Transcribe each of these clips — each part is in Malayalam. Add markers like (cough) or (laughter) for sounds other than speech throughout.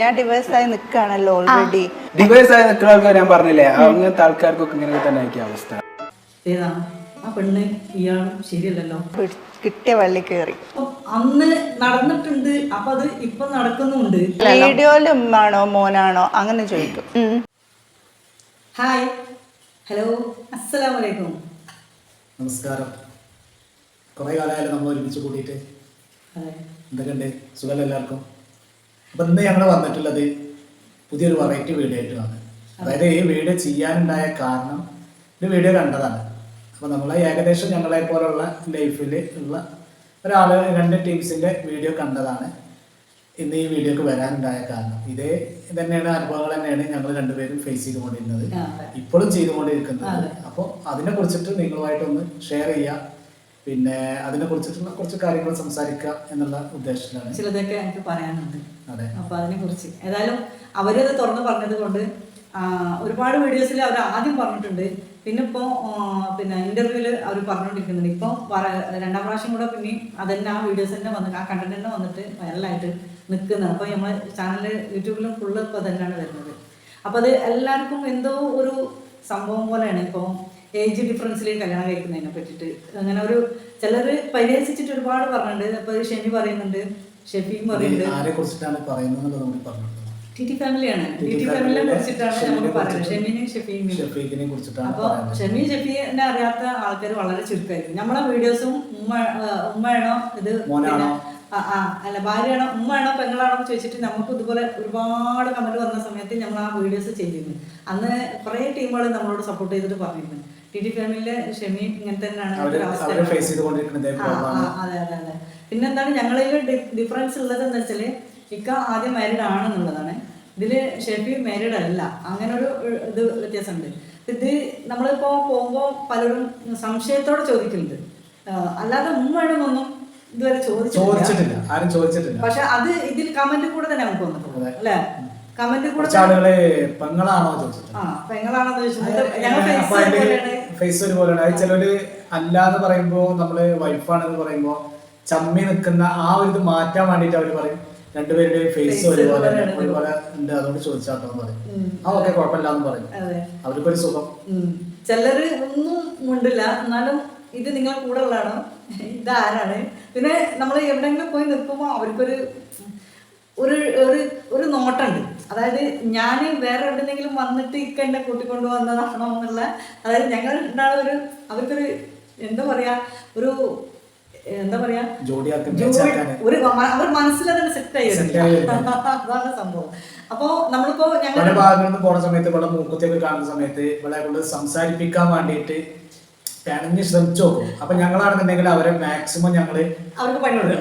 ഞാൻ ഡിവേഴ്സ് ആയി നിൽക്കുകയാണല്ലോ ഓൾറെഡി ഡിവൈസ് ആയി നിൽക്കുന്ന ആൾക്കാർ ഞാൻ പറഞ്ഞില്ലേ അങ്ങനത്തെ ആൾക്കാർക്കൊക്കെ ഇങ്ങനെ തന്നെ ആയിരിക്കും അവസ്ഥ. ഏതാ? ആ പെണ്ണ് ഇയാളും ശരിയല്ലല്ലോ? കിട്ടിയ വള്ളി കയറി അന്ന് നടന്നിട്ടുണ്ട് അപ്പൊ അത് ഇപ്പൊ നടക്കുന്നുണ്ട്. വീഡിയോയിൽ ഉമ്മാണോ മോനാണോ അങ്ങനെ ചോദിക്കും. ഹായ്. ഹലോ. അസ്സലാമു അലൈക്കും നമസ്കാരം. കുറേ കാലമായാലും നമ്മൾ ഒരുമിച്ച് കൂടിയിട്ട്. ഹായ്. എന്തൊക്കെയുണ്ട്? സുഖമല്ല എല്ലാവർക്കും? അപ്പം ഇന്ന് ഞങ്ങൾ വന്നിട്ടുള്ളത് പുതിയൊരു വെറൈറ്റി വീഡിയോ ആയിട്ടാണ് അതായത് ഈ വീഡിയോ ചെയ്യാനുണ്ടായ കാരണം ഒരു വീഡിയോ കണ്ടതാണ്. അപ്പോൾ നമ്മൾ ഏകദേശം ഞങ്ങളെ പോലുള്ള ലൈഫിൽ ഉള്ള ഒരാൾ രണ്ട് ടീംസിന്റെ വീഡിയോ കണ്ടതാണ്. ഇന്ന് ഈ വീഡിയോക്ക് വരാനുണ്ടായ കാരണം. ഇതേ തന്നെയാണ് അനുഭവങ്ങൾ തന്നെയാണ് ഞങ്ങൾ രണ്ടുപേരും ഫേസ് ചെയ്തുകൊണ്ടിരുന്നത്. ഇപ്പോഴും ചെയ്തുകൊണ്ടിരിക്കുന്നത്. അപ്പോൾ അതിനെ കുറിച്ചിട്ട് നിങ്ങളുമായിട്ടൊന്ന് ഷെയർ ചെയ്യുക. പിന്നെ അതിനെ കുറിച്ചിട്ടുള്ള കുറച്ച് കാര്യങ്ങൾ സംസാരിക്കുക എന്നുള്ള ഉദ്ദേശത്തിലാണ്. ചിലതൊക്കെ എനിക്ക് പറയാനുണ്ട്. അപ്പൊ അതിനെ കുറിച്ച് ഏതായാലും അവരത് തുറന്ന് പറഞ്ഞത് കൊണ്ട് ഒരുപാട് വീഡിയോസിൽ അവർ ആദ്യം പറഞ്ഞിട്ടുണ്ട്. പിന്നെ ഇപ്പോ പിന്നെ ഇന്റർവ്യൂൽ അവർ പറഞ്ഞുകൊണ്ടിരിക്കുന്നുണ്ട് ഇപ്പോൾ രണ്ടാം പ്രാവശ്യം കൂടെ പിന്നെ അതന്നെ ആ വീഡിയോസ് തന്നെ വന്നിട്ട് ആ കണ്ടന്റ് തന്നെ വന്നിട്ട് വൈറലായിട്ട് നിൽക്കുന്നത് അപ്പോൾ നമ്മൾ ചാനൽ യൂട്യൂബിലും ഫുള്ള് ഇപ്പോൾ തന്നെയാണ് വരുന്നത്. അപ്പോൾ അത് എല്ലാവർക്കും എന്തോ ഒരു സംഭവം പോലെയാണ് ഇപ്പോൾ ഏജ് ഡിഫറൻസിൽ കല്യാണം കഴിക്കുന്നതിനെ പറ്റിയിട്ട്. അങ്ങനെ ഒരു ചിലർ പരിഹസിച്ചിട്ട് ഒരുപാട് പറഞ്ഞിട്ടുണ്ട്. അപ്പോൾ ഷെമി പറയുന്നുണ്ട് ആരെ കുറിച്ചിട്ടാണ് പറയുന്നത് നമുക്ക് പറഞ്ഞു ഫാമിലിയാണ്. ടി കുറിച്ചിട്ടാണ് നമുക്ക് പറയുന്നത്. ഷെമീനും ഷെഫീമിനും ഷഫീഖിനെ കുറിച്ചിട്ടാണ് അപ്പൊ പറയുന്നത്. ഷെമി ഷെഫീനെ അറിയാത്ത ആൾക്കാർ വളരെ ചുരുക്കമായിരിക്കും. നമ്മളെ വീഡിയോസും ഉമ്മ ഉമ്മയാണോ ഇത്? ആ, ആ അല്ല ഭാര്യയാണോ ഉമ്മയാണോ പെങ്ങളാണോ എന്ന് ചോദിച്ചിട്ട് നമുക്ക് ഇതുപോലെ ഒരുപാട് കമന്റ് വന്ന സമയത്ത് നമ്മൾ ആ വീഡിയോസ് ചെയ്തിരുന്നു. അന്ന് കുറേ ടീമുകൾ നമ്മളോട് സപ്പോർട്ട് ചെയ്തിട്ട് പറഞ്ഞിരുന്നു. ടി ടി ഫാമിലിയിലെ ഷെമി ഇങ്ങനെ തന്നെയാണ് അവസ്ഥ. അതെ അതെ അതെ. പിന്നെന്താണ് ഞങ്ങളിൽ ഡിഫറൻസ് ഉള്ളത് എന്ന് വെച്ചാൽ ഇക്ക ആദ്യം മാരീഡ് ആണെന്നുള്ളതാണ്. ഇതിൽ ഷെഫി മാരീഡ് അല്ല. അങ്ങനെ ഒരു ഇത് വ്യത്യാസമുണ്ട്. ഇത് നമ്മളിപ്പോ പോകുമ്പോൾ പലരും സംശയത്തോടെ ചോദിക്കുന്നുണ്ട്. അല്ലാതെ ഒന്നും ഇതുവരെ ചോദിച്ചിട്ടില്ല. ആരും ചോദിച്ചിട്ടില്ല. പക്ഷെ അത് ഇതിൽ കമന്റ് കൂടെ തന്നെ നമുക്ക് വന്നിട്ടുള്ളത്. അല്ലേ? കമന്റ് കൂടെ ആളുകളെ പെങ്ങളാണോ ആ ഫേസ് ഒരുപോലെയാണ്. അത് ചിലര് അല്ലാന്ന് പറയുമ്പോ നമ്മൾ വൈഫാണെന്ന് പറയുമ്പോ ചമ്മി നിൽക്കുന്ന ആ ഒരു ഇത് മാറ്റാൻ വേണ്ടിട്ട് അവർ പറയും. രണ്ടുപേരുടെയും ഫേസ് ഒരുപോലെ. ഒരുപോലെ ഉണ്ട് അതുകൊണ്ട് ചോദിച്ചാട്ടോ എന്ന് പറയും. ആ ഓക്കെ കുഴപ്പമില്ലാന്ന് പറയും. അതെ. അവർക്കൊരു സുഖം. ചിലര് ഒന്നും മുണ്ടില്ല. എന്നാലും ഇത് നിങ്ങൾ കൂടെ ഉള്ളതാണോ. ആരാണ് പിന്നെ നമ്മൾ എവിടെയെങ്കിലും പോയി നിൽക്കുമ്പോൾ അവർക്കൊരു ഒരു ഒരു ഒരു നോട്ടുണ്ട് അതായത് ഞാൻ വേറെ എവിടെന്നെങ്കിലും വന്നിട്ട് ഇക്ക എന്നെ കൂട്ടിക്കൊണ്ടു വന്നതാണോ എന്നുള്ള അതായത് ഞങ്ങൾ ഉണ്ടാകുന്ന ഒരു അവർക്കൊരു എന്താ പറയാ ഒരു എന്താ പറയാ? ഒരു അവർ മനസ്സിലതിന് സെറ്റ് ആയി അതാണ് സംഭവം. അപ്പോ നമ്മളിപ്പോ ഞങ്ങൾ പല ഭാഗങ്ങളിൽ നിന്ന് പോണ സമയത്ത് ഇവിടെ മൂക്കത്തേക്ക് കാണുന്ന സമയത്ത് ഇവിടെ കൊണ്ട് സംസാരിപ്പിക്കാൻ വേണ്ടിയിട്ട് പിണഞ്ഞ് ശ്രമിച്ചു നോക്കും. അപ്പൊ ഞങ്ങളാണെന്നുണ്ടെങ്കിൽ അവരെ മാക്സിമം ഞങ്ങൾ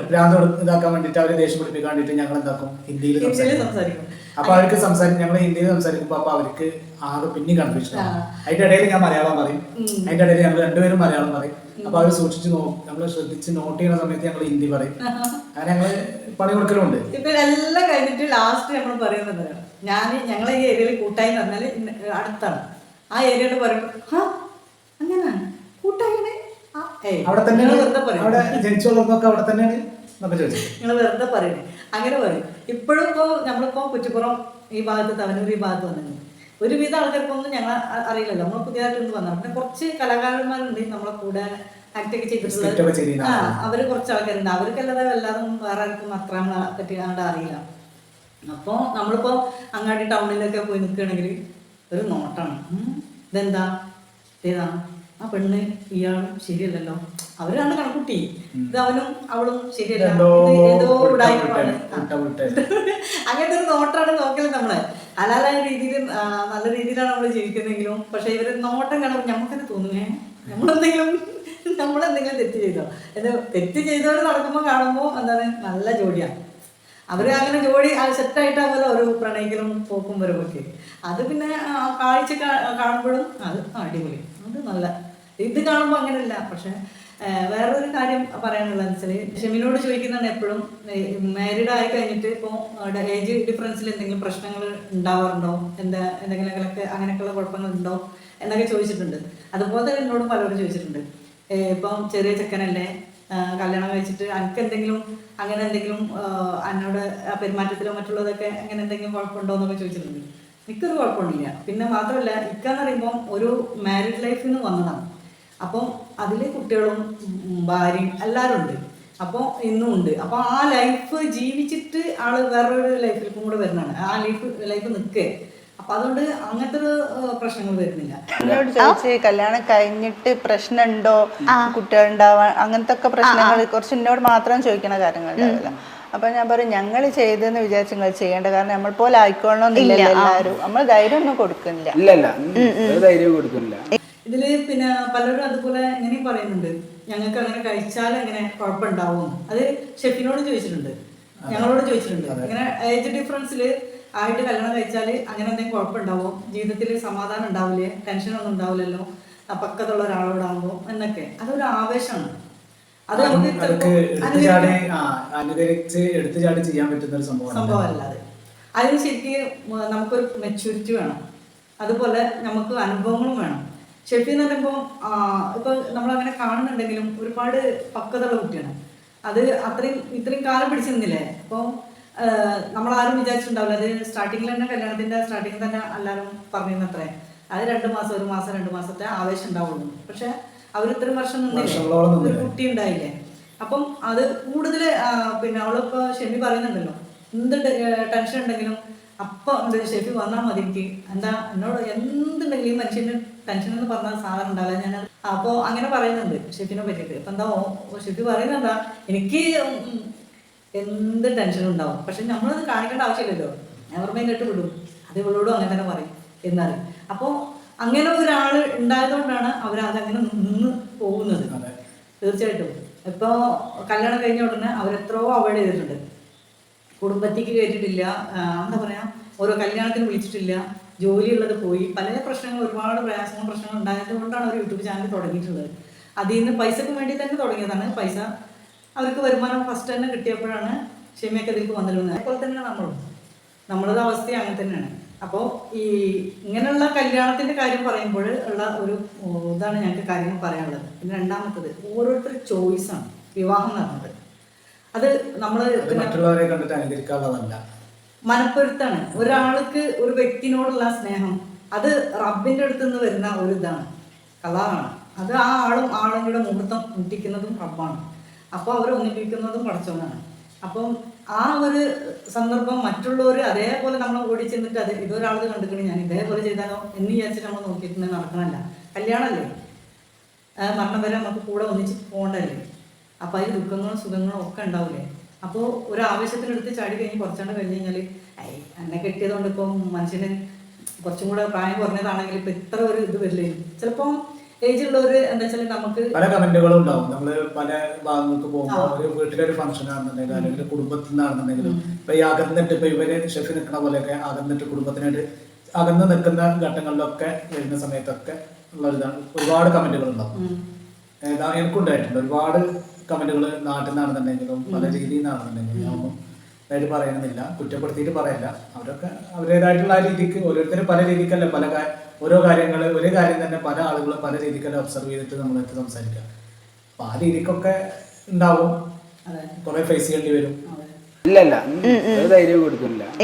ഭ്രാന്ത് ഇതാക്കാൻ വേണ്ടിട്ട് അവരെ ദേഷ്യം പിടിപ്പിക്കാൻ വേണ്ടിട്ട് ഞങ്ങൾ എന്താക്കും ഹിന്ദിയിൽ സംസാരിക്കും. അപ്പൊ അവർക്ക് സംസാരിക്കും ഞങ്ങൾ ഹിന്ദിയിൽ സംസാരിക്കുമ്പോ അപ്പൊ അവർക്ക് ആകെ പിന്നെ കൺഫ്യൂഷൻ. അതിന്റെ ഇടയിൽ ഞാൻ മലയാളം പറയും. അതിന്റെ ഇടയിൽ ഞങ്ങൾ രണ്ടുപേരും മലയാളം പറയും. അപ്പൊ അവർ സൂക്ഷിച്ച് നോക്കും നമ്മൾ ശ്രദ്ധിച്ച് നോട്ട് ചെയ്യുന്ന സമയത്ത് ഞങ്ങൾ ഹിന്ദി പറയും. (laughs) കാരണം ഞങ്ങൾ പണി കൊടുക്കലുണ്ട്. ഇപ്പൊ എല്ലാം കഴിഞ്ഞിട്ട് ലാസ്റ്റ് നമ്മൾ പറയുന്നത് ഞാൻ ഞങ്ങളെ ഈ ഏരിയയിൽ കൂട്ടായി പറഞ്ഞാൽ അടുത്താണ്. ആ ഏരിയയോട് പറയുമ്പോൾ അങ്ങനെയാണ് കൂട്ടായിനെ അവിടെ പറയും. അവിടെ ജനിച്ചു വളർന്നൊക്കെ അവിടെ തന്നെയാണ് നിങ്ങൾ വെറുതെ പറയണേ അങ്ങനെ പറയും. ഇപ്പോഴും ഇപ്പോൾ നമ്മളിപ്പോൾ കുറ്റിപ്പുറം ഈ ഭാഗത്ത് തവനൂർ ഈ ഭാഗത്ത് വന്നത് ഒരുവിധ ആൾക്കാർക്കൊന്നും ഞങ്ങൾ അറിയില്ലല്ലോ. നമ്മൾ പുതിയതായിട്ട് വന്നത്. പിന്നെ കുറച്ച് കലാകാരന്മാരുണ്ട് നമ്മളെ കൂടെ ആക്ട് ഒക്കെ Skit ഒക്കെ ചെയ്തിട്ടുള്ളത് ആ അവർ കുറച്ച് ആൾക്കാരുണ്ട്. അവർക്കല്ലാതെ വല്ലാതെ വേറെ ആർക്കും അത്ര പറ്റിയാണ്ട് പറ്റി അറിയില്ല. അപ്പോൾ നമ്മളിപ്പോൾ അങ്ങാടി ടൗണിലൊക്കെ പോയി നിൽക്കുകയാണെങ്കിൽ ഒരു നോട്ടാണ്. ഇതെന്താ? ഇതേതാ? ആ പെണ്ണ് ഇയാളും ശരിയല്ലല്ലോ. അവരാണ് കണക്കുട്ടി. ഇത് അവനും അവളും ശരിയല്ല. ഏതോ ഉടായ്പാണ്. അങ്ങനത്തെ ഒരു നോട്ടാണ് നോക്കൽ നമ്മൾ. അലാലായ രീതിയിൽ നല്ല രീതിയിലാണ് നമ്മൾ ജീവിക്കുന്നെങ്കിലും പക്ഷെ ഇവർ നോട്ടം കാണുമ്പോൾ നമുക്കെന്നെ തോന്നുന്നേ നമ്മളെന്തെങ്കിലും നമ്മളെന്തെങ്കിലും തെറ്റ് ചെയ്തോ? എന്ന് തെറ്റ് ചെയ്തവർ നടക്കുമ്പോൾ കാണുമ്പോൾ എന്താണ്? നല്ല ജോഡിയാണ് അവർ അങ്ങനെ ജോഡി സെറ്റായിട്ടാകുമല്ലോ ഒരു പ്രണയിക്കലും പോക്കും വരവൊക്കെ അത് പിന്നെ കാഴ്ച കാണുമ്പോഴും അത് അടിപൊളി. അത് നല്ല ഇത് കാണുമ്പോൾ അങ്ങനെയല്ല പക്ഷെ വേറൊരു കാര്യം പറയാനുള്ളത് വെച്ചാൽ ഷെമിനോട് ചോദിക്കുന്നതാണ് എപ്പോഴും മാരീഡ് ആയി കഴിഞ്ഞിട്ട് ഇപ്പോൾ ഏജ് ഡിഫറൻസിൽ എന്തെങ്കിലും പ്രശ്നങ്ങൾ ഉണ്ടാവാറുണ്ടോ? എന്താ എന്തെങ്കിലുമൊക്കെ അങ്ങനെയൊക്കെയുള്ള കുഴപ്പങ്ങൾ ഉണ്ടോ എന്നൊക്കെ ചോദിച്ചിട്ടുണ്ട്. അതുപോലെ തന്നെ എന്നോട് പലരോടും ചോദിച്ചിട്ടുണ്ട്. ഇപ്പം ചെറിയ ചെക്കനല്ലേ? കല്യാണം കഴിച്ചിട്ട് എനിക്ക് എന്തെങ്കിലും അങ്ങനെ എന്തെങ്കിലും എന്നോട് പെരുമാറ്റത്തിലോ മറ്റുള്ളതൊക്കെ അങ്ങനെ എന്തെങ്കിലും കുഴപ്പമുണ്ടോ എന്നൊക്കെ ചോദിച്ചിട്ടുണ്ട്. എനിക്കൊരു കുഴപ്പമൊന്നുമില്ല പിന്നെ മാത്രമല്ല ഇക്കാന്ന് പറയുമ്പോൾ ഒരു മാരീഡ് ലൈഫിൽ നിന്ന് വന്നതാണ്. അപ്പം അതിൽ കുട്ടികളും ഭാര്യയും എല്ലാവരും ഉണ്ട് അപ്പോൾ ഇന്നും ഉണ്ട് അപ്പോൾ ആ ലൈഫ് ജീവിച്ചിട്ട് ആൾ വേറൊരു ലൈഫിലേക്കും കൂടെ വരുന്നതാണ്. ആ ലൈഫ് ലൈഫ് നിൽക്കേ അപ്പം അതുകൊണ്ട് അങ്ങനത്തെ ഒരു പ്രശ്നങ്ങൾ വരുന്നില്ല. എന്നോട് ചോദിച്ച് കല്യാണം കഴിഞ്ഞിട്ട് പ്രശ്നമുണ്ടോ? കുട്ടികൾ ഉണ്ടാവാൻ അങ്ങനത്തെ ഒക്കെ പ്രശ്നങ്ങൾ കുറച്ച് എന്നോട് മാത്രം ചോദിക്കണ കാര്യങ്ങൾ അപ്പൊ ഞാൻ പറയും ഞങ്ങൾ ചെയ്തെന്ന് വിചാരിച്ച് നിങ്ങൾ ചെയ്യേണ്ട കാരണം നമ്മൾ പോലെ ആയിക്കോളണമെന്നില്ലല്ലോ എല്ലാവരും. നമ്മൾ ധൈര്യം ഒന്നും കൊടുക്കുന്നില്ല ധൈര്യം കൊടുക്കുന്നില്ല. ഇതിൽ പിന്നെ പലരും അതുപോലെ ഇങ്ങനെയും പറയുന്നുണ്ട്. ഞങ്ങൾക്ക് അങ്ങനെ കഴിച്ചാൽ എങ്ങനെ കുഴപ്പമുണ്ടാവും. അത് ഷെഫിനോട് ചോദിച്ചിട്ടുണ്ട്. ഞങ്ങളോട് ചോദിച്ചിട്ടുണ്ട്. അങ്ങനെ ഏജ് ഡിഫറൻസിൽ ആയിട്ട് കല്യാണം കഴിച്ചാൽ അങ്ങനെ എന്തെങ്കിലും കുഴപ്പമുണ്ടാവും? ജീവിതത്തിൽ സമാധാനം ഉണ്ടാവില്ലേ? ടെൻഷൻ ഒന്നും ഉണ്ടാവില്ലല്ലോ? പക്കത്തുള്ള ഒരാളോടാകുമ്പോൾ എന്നൊക്കെ. അതൊരു ആവേശമാണ്. അത് നമുക്ക് അനുകരിച്ച് എടുത്തു ചാടി ചെയ്യാൻ പറ്റുന്ന ഒരു സംഭവമല്ല അത്. അതിന് ശരിക്കും നമുക്കൊരു മെച്യൂരിറ്റി വേണം. അതുപോലെ നമുക്ക് അനുഭവങ്ങളും വേണം. ഷെഫി എന്ന് പറയുമ്പോൾ ഇപ്പൊ നമ്മളങ്ങനെ കാണുന്നുണ്ടെങ്കിലും ഒരുപാട് പക്വതയുള്ള കുട്ടിയാണ്. അത് അത്രയും ഇത്രയും കാലം പിടിച്ചിരുന്നില്ലേ നിന്നില്ലേ? നമ്മൾ ആരും വിചാരിച്ചിട്ടുണ്ടാവില്ല. അത് സ്റ്റാർട്ടിങ്ങിൽ തന്നെ കല്യാണത്തിന്റെ സ്റ്റാർട്ടിങ്ങിൽ തന്നെ എല്ലാവരും പറഞ്ഞിരുന്നത്രേ. അത് രണ്ട് മാസം ഒരു മാസം രണ്ട് മാസത്തെ ആവേശം ഉണ്ടാവുള്ളൂ. പക്ഷെ അവർ ഇത്രയും വർഷം നിന്നില്ലേ? കുട്ടി ഉണ്ടായില്ലേ? അപ്പം അത് കൂടുതൽ പിന്നെ അവളിപ്പോ ഷെമി പറയുന്നുണ്ടല്ലോ. എന്ത് ടെൻഷൻ ഉണ്ടെങ്കിലും അപ്പൊ എന്തൊരു ഷെഫി വന്നാൽ മതി എനിക്ക്. എന്താ എന്നോട് എന്തുണ്ടെങ്കിലും ഈ മനുഷ്യന് ടെൻഷൻ എന്ന് പറഞ്ഞാൽ സാധനം ഉണ്ടാവില്ല. ഞാൻ അപ്പോ അങ്ങനെ പറയുന്നുണ്ട് ഷെഫിനെ പറ്റിയിട്ട്. അപ്പൊ എന്താ ഷെഫി പറയുന്നെന്താ എനിക്ക് എന്ത് ടെൻഷനും ഉണ്ടാവും? പക്ഷെ നമ്മളത് കാണിക്കേണ്ട ആവശ്യമില്ലല്ലോ. ഞാൻ ഓർമ്മയും കേട്ട് വിടും. അത് ഇവളോടും അങ്ങനെ തന്നെ പറയും എന്നാണ് അപ്പോൾ അങ്ങനെ ഒരാൾ ഉണ്ടായതുകൊണ്ടാണ് അവർ അതങ്ങനെ നിന്ന് പോകുന്നത്. തീർച്ചയായിട്ടും. ഇപ്പോൾ കല്യാണം കഴിഞ്ഞ ഉടനെ അവരെത്രയോ അവോയ്ഡ് ചെയ്തിട്ടുണ്ട്. കുടുംബത്തേക്ക് കയറ്റിട്ടില്ല എന്താ പറയാ ഓരോ കല്യാണത്തിന് വിളിച്ചിട്ടില്ല. ജോലിയുള്ളത് പോയി. പല പ്രശ്നങ്ങൾ ഒരുപാട് പ്രയാസങ്ങളും പ്രശ്നങ്ങൾ ഉണ്ടായത് കൊണ്ടാണ് അവർ യൂട്യൂബ് ചാനൽ തുടങ്ങിയിട്ടുള്ളത്. അതിൽ നിന്ന് പൈസക്ക് വേണ്ടി തന്നെ തുടങ്ങിയതാണ് പൈസ. അവർക്ക് വരുമാനം ഫസ്റ്റ് തന്നെ കിട്ടിയപ്പോഴാണ് ക്ഷമയൊക്കെ ഇതിലേക്ക് വന്നിരുന്നത്. അതുപോലെ തന്നെയാണ് നമ്മളും. നമ്മളുടെ അവസ്ഥ അങ്ങനെ തന്നെയാണ്. അപ്പോൾ ഈ ഇങ്ങനെയുള്ള കല്യാണത്തിന്റെ കാര്യം പറയുമ്പോൾ ഉള്ള ഒരു ഇതാണ് ഞങ്ങൾക്ക് കാര്യങ്ങൾ പറയാനുള്ളത്. പിന്നെ രണ്ടാമത്തത് ഓരോരുത്തർ ചോയ്സാണ് വിവാഹം പറഞ്ഞത് അത് നമ്മൾ മറ്റുള്ളവരെ കണ്ടിട്ട് അനുകരിക്കാനുള്ളതല്ല മനപ്പൊരുത്താണ്. ഒരാൾക്ക് ഒരു വ്യക്തിനോടുള്ള സ്നേഹം അത് റബ്ബിന്റെ അടുത്ത് നിന്ന് വരുന്ന ഒരു ഇതാണ്. കലാറാണ്. അത് ആ ആളും ആളും കൂടെ മുഹൂർത്തം മുട്ടിക്കുന്നതും റബ്ബാണ്. അപ്പോൾ അവർ ഒന്നിപ്പിക്കുന്നതും പടച്ചവനാണ് അപ്പം ആ ഒരു സന്ദർഭം മറ്റുള്ളവർ അതേപോലെ നമ്മൾ ഓടി ചെന്നിട്ട് അത് ഇതൊരാളത് കണ്ടിക്കണേ ഞാൻ ഇതേപോലെ ചെയ്താലോ എന്ന് വിചാരിച്ചിട്ട് നമ്മൾ നോക്കിയിട്ടുണ്ടെങ്കിൽ നടക്കണമല്ല കല്യാണമല്ലേ മരണം വരെ നമുക്ക് കൂടെ ഒന്നിച്ച് പോകണ്ടല്ലേ അപ്പൊ അതിൽ ദുഃഖങ്ങളും സുഖങ്ങളും ഒക്കെ ഉണ്ടാവില്ലേ അപ്പോൾ ഒരു ആവേശത്തിനെടുത്ത് ചാടി കഴിഞ്ഞ് കുറച്ചാണ്ട് കഴിഞ്ഞ് കഴിഞ്ഞാൽ ഐ എന്നെ കെട്ടിയതുകൊണ്ട് ഇപ്പം മനുഷ്യന് കുറച്ചും കൂടെ പ്രായം കുറഞ്ഞതാണെങ്കിൽ ഇപ്പൊ ഇത്ര ഒരു ഇത് വരില്ലേ? ചിലപ്പോ ഏജ് ഉള്ളവർ എന്താ വെച്ചാൽ നമുക്ക് പല കമന്റുകളും ഉണ്ടാവും. നമ്മൾ പല ഭാഗങ്ങൾക്ക് പോകുമ്പോൾ ഒരു വീട്ടിലൊരു ഫംഗ്ഷൻ ആണെന്നുണ്ടെങ്കിൽ അല്ലെങ്കിൽ കുടുംബത്തിൽ നിന്നാണെന്നുണ്ടെങ്കിലും ഇപ്പൊ ഈ അകന്നിട്ട് ഇപ്പൊ ഇവർ ഷെഫ് നിൽക്കുന്ന പോലെയൊക്കെ അകന്നിട്ട് കുടുംബത്തിനായിട്ട് അകന്ന് നിൽക്കുന്ന ഘട്ടങ്ങളിലൊക്കെ വരുന്ന സമയത്തൊക്കെ ഉള്ള ഒരുപാട് കമന്റുകൾ ഉണ്ടാവും. എനിക്കുണ്ടായിട്ടുണ്ട് ഒരുപാട് കമന്റുകൾ നാട്ടിൽ നിന്നാണെന്നുണ്ടെങ്കിലും പല രീതിയിൽ നിന്നാണെന്നുണ്ടെങ്കിലും ഞാനൊന്നും ഇതായിട്ട് പറയുന്നില്ല കുറ്റപ്പെടുത്തിയിട്ട് പറയല്ല. അവരൊക്കെ അവരുടേതായിട്ടുള്ള ആ രീതിക്ക് ഓരോരുത്തരും പല രീതിക്കല്ല പല ഓരോ കാര്യങ്ങൾ ഒരേ കാര്യം തന്നെ പല ആളുകളും പല രീതിക്കല്ല ഒബ്സർവ് ചെയ്തിട്ട് നമ്മളെടുത്ത് സംസാരിക്കുക. അപ്പൊ ആ രീതിക്കൊക്കെ ഉണ്ടാവും. കുറെ ഫേസ് ചെയ്യേണ്ടി വരും. അതെ. ഇല്ല ഇല്ല ധൈര്യം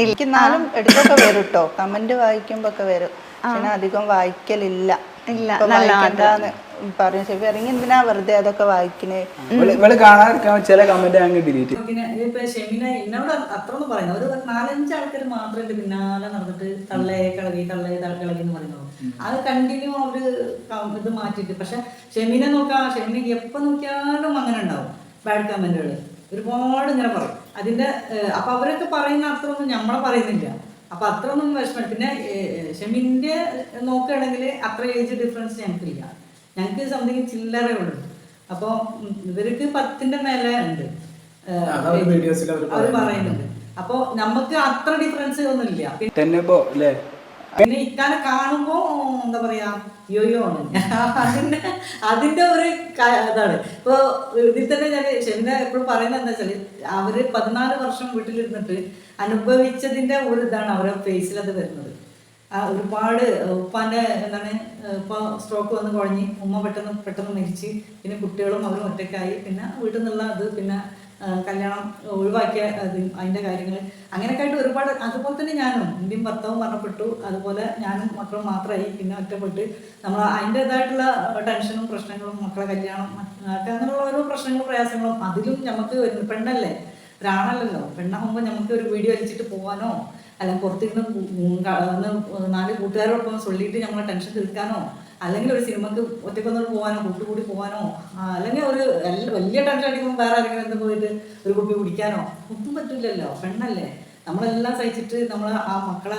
എനിക്ക് എന്നാലും വരും കേട്ടോ കമന്റ് വായിക്കുമ്പോ ഒക്കെ വരും പക്ഷെ അധികം വായിക്കലില്ല. ഇല്ല, ഇപ്പൊ നല്ല വായിക്കണ്ടാന്ന് പറയും ശരി ഇറങ്ങി എന്തിനാ വെറുതെ അതൊക്കെ വായിക്കണേ? ഇവൾ കാണാതിരിക്കാൻ ചില കമന്റ് അങ്ങ് ഡിലീറ്റ് പിന്നെ ഇപ്പൊ ഷെമിന എന്നോട് അത്ര ഒന്നും പറയുന്നത് ഒരു നാലഞ്ച് ആൾക്കാർ മാത്രം എന്റെ പിന്നാലെ നടന്നിട്ട് തള്ളേ കിളകി തള്ളേ തള്ള കിളകി എന്ന് പറയുന്നത്. അത് കണ്ടിന്യൂ അവർ ഇത് മാറ്റിയിട്ട്. പക്ഷെ ഷെമിനെ നോക്കാം ഷെമിനെ എപ്പോ നോക്കിയാലും അങ്ങനെ ഉണ്ടാവും. ബാഡ് കമന്റുകൾ ഒരുപാട് ഇങ്ങനെ പറയും. അതിന്റെ അപ്പൊ അവരൊക്കെ പറയുന്ന അത്രയൊന്നും നമ്മളെ പറയുന്നില്ല. അപ്പൊ അത്രയൊന്നും വിഷമം പിന്നെ ഷെമിന്റെ നോക്കുകയാണെങ്കിൽ അത്ര ഏജ് ഡിഫറൻസ് ഞങ്ങൾക്കില്ല. ഞങ്ങൾക്ക് സംതിങ് ചില്ലറ ഉള്ളൂ. അപ്പോൾ ഇവർക്ക് പത്തിന്റെ മേലെ ഉണ്ട്. അവർ പറയുന്നുണ്ട്. അപ്പൊ നമുക്ക് അത്ര ഡിഫറൻസ് ഒന്നുമില്ല. പിന്നെ ഇക്കാനെ കാണുമ്പോൾ എന്താ പറയാ യോയോ ആണ്. അതിന്റെ അതിന്റെ ഒരു അതാണ്. ഇതാണ് ഇപ്പൊ ഇതിൽ തന്നെ ഞാൻ ഷെമിന എപ്പോഴും പറയുന്നത് എന്താ വെച്ചാൽ അവർ പതിനാല് വർഷം വീട്ടിലിരുന്നിട്ട് അനുഭവിച്ചതിന്റെ ഒരു ഇതാണ് അവരുടെ ഫേസിൽ അത് വരുന്നത്. ഒരുപാട് ഉപ്പാന്റെ എന്താണ് ഇപ്പോൾ സ്ട്രോക്ക് വന്ന് കുഴഞ്ഞ് ഉമ്മ പെട്ടെന്ന് പെട്ടെന്ന് മരിച്ച് പിന്നെ കുട്ടികളും അവരും ഒറ്റയ്ക്കായി പിന്നെ വീട്ടിൽ നിന്നുള്ള അത് പിന്നെ കല്യാണം ഒഴിവാക്കിയ അത് അതിന്റെ കാര്യങ്ങൾ. അങ്ങനെയൊക്കെ ആയിട്ട് ഒരുപാട് അതുപോലെ തന്നെ ഞാനും ഇന്ത്യയും ഭർത്താവും മരണപ്പെട്ടു. അതുപോലെ ഞാനും മക്കളും മാത്രമായി പിന്നെ ഒറ്റപ്പെട്ട്. നമ്മൾ അതിന്റെതായിട്ടുള്ള ടെൻഷനും പ്രശ്നങ്ങളും മക്കളെ കല്യാണം അങ്ങനെയുള്ള ഓരോ പ്രശ്നങ്ങളും പ്രയാസങ്ങളും അതിലും നമുക്ക് പെണ്ണല്ലേ ഒരാണല്ലല്ലോ പെണ്ണാകുമ്പോൾ നമുക്ക് ഒരു വീഡിയോ അടിച്ചിട്ട് പോകാനോ അല്ല പുറത്തിരുന്ന് നാല് കൂട്ടുകാരോടൊപ്പം ചൊല്ലിയിട്ട് നമ്മളെ ടെൻഷൻ തീർക്കാനോ? അല്ലെങ്കിൽ ഒരു സിനിമക്ക് ഒറ്റക്കൊന്നു പോകാനോ കൂട്ടുകൂടി പോകാനോ അല്ലെങ്കിൽ ഒരു വലിയ ടെൻഷൻ അടിക്കുമ്പോൾ വേറെ ആരെങ്കിലും എന്ത് പോയിട്ട് ഒരു കുപ്പി കുടിക്കാനോ? ഒന്നും പറ്റില്ലല്ലോ. പെണ്ണല്ലേ. നമ്മളെല്ലാം സഹിച്ചിട്ട് നമ്മൾ ആ മക്കളെ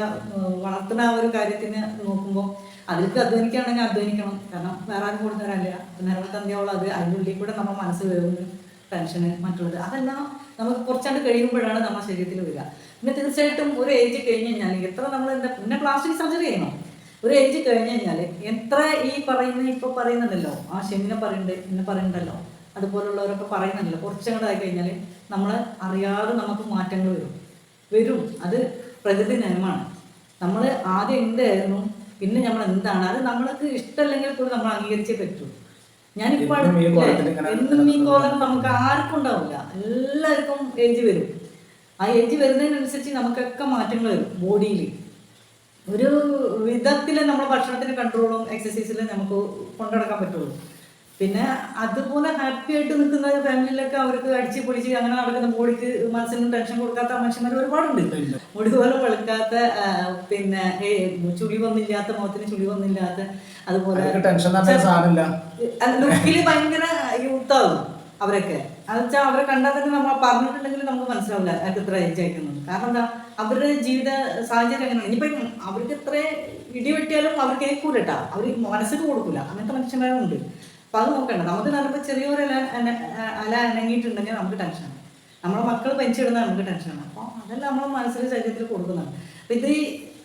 വളർത്തുന്ന ആ ഒരു കാര്യത്തിന് നോക്കുമ്പോൾ അതിലേക്ക് അധ്വാനിക്കുകയാണെങ്കിൽ അധ്വാനിക്കണം. കാരണം വേറെ ആരും കൊടുത്തു തരാനില്ല നേരം തന്തിയോളം അത് അതിനുള്ളിൽ കൂടെ നമ്മൾ മനസ്സ് വരുന്നു ടെൻഷന് മറ്റുള്ളത്. അതെല്ലാം നമുക്ക് കുറച്ചാണ്ട് കഴിയുമ്പോഴാണ് നമ്മുടെ ശരീരത്തിൽ വരിക. പിന്നെ തീർച്ചയായിട്ടും ഒരു ഏജ് കഴിഞ്ഞ് കഴിഞ്ഞാൽ എത്ര നമ്മൾ എന്താ പിന്നെ പ്ലാസ്റ്റിക് സർജറി ചെയ്യണം? ഒരു ഏജ് കഴിഞ്ഞ് കഴിഞ്ഞാൽ എത്ര ഈ പറയുന്ന ഇപ്പോൾ പറയുന്നുണ്ടല്ലോ ആ ഷെമിനെ പറയുന്നുണ്ട് എന്നെ പറയുന്നുണ്ടല്ലോ അതുപോലുള്ളവരൊക്കെ പറയുന്നുണ്ടല്ലോ കുറച്ചങ്ങോട്ട് ആയി കഴിഞ്ഞാൽ നമ്മൾ അറിയാതെ നമുക്ക് മാറ്റങ്ങൾ വരും. വരും. അത് പ്രകൃതി നിയമമാണ്. നമ്മൾ ആദ്യം എന്തായിരുന്നു പിന്നെ നമ്മൾ എന്താണ് അത് നമ്മൾക്ക് ഇഷ്ടമല്ലെങ്കിൽ പോലും നമ്മൾ അംഗീകരിച്ചേ പറ്റൂ. ഞാനിപ്പോൾ എന്നും ഈ അടുത്തില്ലേ, എന്നും ഈ കോലം നമുക്ക് ആർക്കും ഉണ്ടാവില്ല എല്ലാവർക്കും ഏജ് വരും. ആ ഏജ് വരുന്നതിനനുസരിച്ച് നമുക്കൊക്കെ മാറ്റങ്ങൾ വരും ബോഡിയിൽ ഒരു വിധത്തിൽ നമ്മൾ ഭക്ഷണത്തിന് കൺട്രോളും എക്സസൈസിലും നമുക്ക് കൊണ്ടുനടക്കാൻ പറ്റുള്ളൂ. പിന്നെ അതുപോലെ ഹാപ്പി ആയിട്ട് നിൽക്കുന്ന ഫാമിലിയിലൊക്കെ അവർക്ക് അടിച്ച് പൊളിച്ച് അങ്ങനെ നടക്കുന്ന ബോഡിക്ക് മനസ്സിനും ടെൻഷൻ കൊടുക്കാത്ത മനുഷ്യന്മാർ ഒരുപാടുണ്ട്. മുടി പോലും വെളുക്കാത്ത പിന്നെ ചുളി വന്നില്ലാത്ത മുഖത്തിന് ചുളി വന്നില്ലാത്ത അതുപോലെ ലുക്കിൽ ലുക്കിൽ ഭയങ്കര യൂത്താവും അവരൊക്കെ. അത് വെച്ചാൽ അവരെ കണ്ടാൽ തന്നെ നമ്മൾ പറഞ്ഞിട്ടുണ്ടെങ്കിൽ നമുക്ക് മനസ്സിലാവില്ല അവർക്ക് എത്ര ഏജ് അയക്കുന്നത് കാരണം എന്താ അവരുടെ ജീവിത സാഹചര്യം എങ്ങനെയാണ്? ഇനിയിപ്പം അവർക്ക് എത്ര ഇടിവെട്ടിയാലും അവർ കേൾക്കൂല കേട്ടാ അവർ മനസ്സിൽ കൊടുക്കൂല. അങ്ങനത്തെ മനുഷ്യന്മാരും ഉണ്ട്. അപ്പൊ അത് നോക്കണ്ട. നമുക്ക് നല്ലപ്പോൾ ചെറിയൊരു അല അല അനങ്ങിയിട്ടുണ്ടെങ്കിൽ നമുക്ക് ടെൻഷനാണ് നമ്മളെ മക്കൾ പെഞ്ചിടുന്ന നമുക്ക് ടെൻഷനാണ് അപ്പോൾ അതെല്ലാം നമ്മളെ മനസ്സിൽ ശരീരത്തിൽ കൊടുക്കുന്നതാണ് അപ്പൊ ഇത്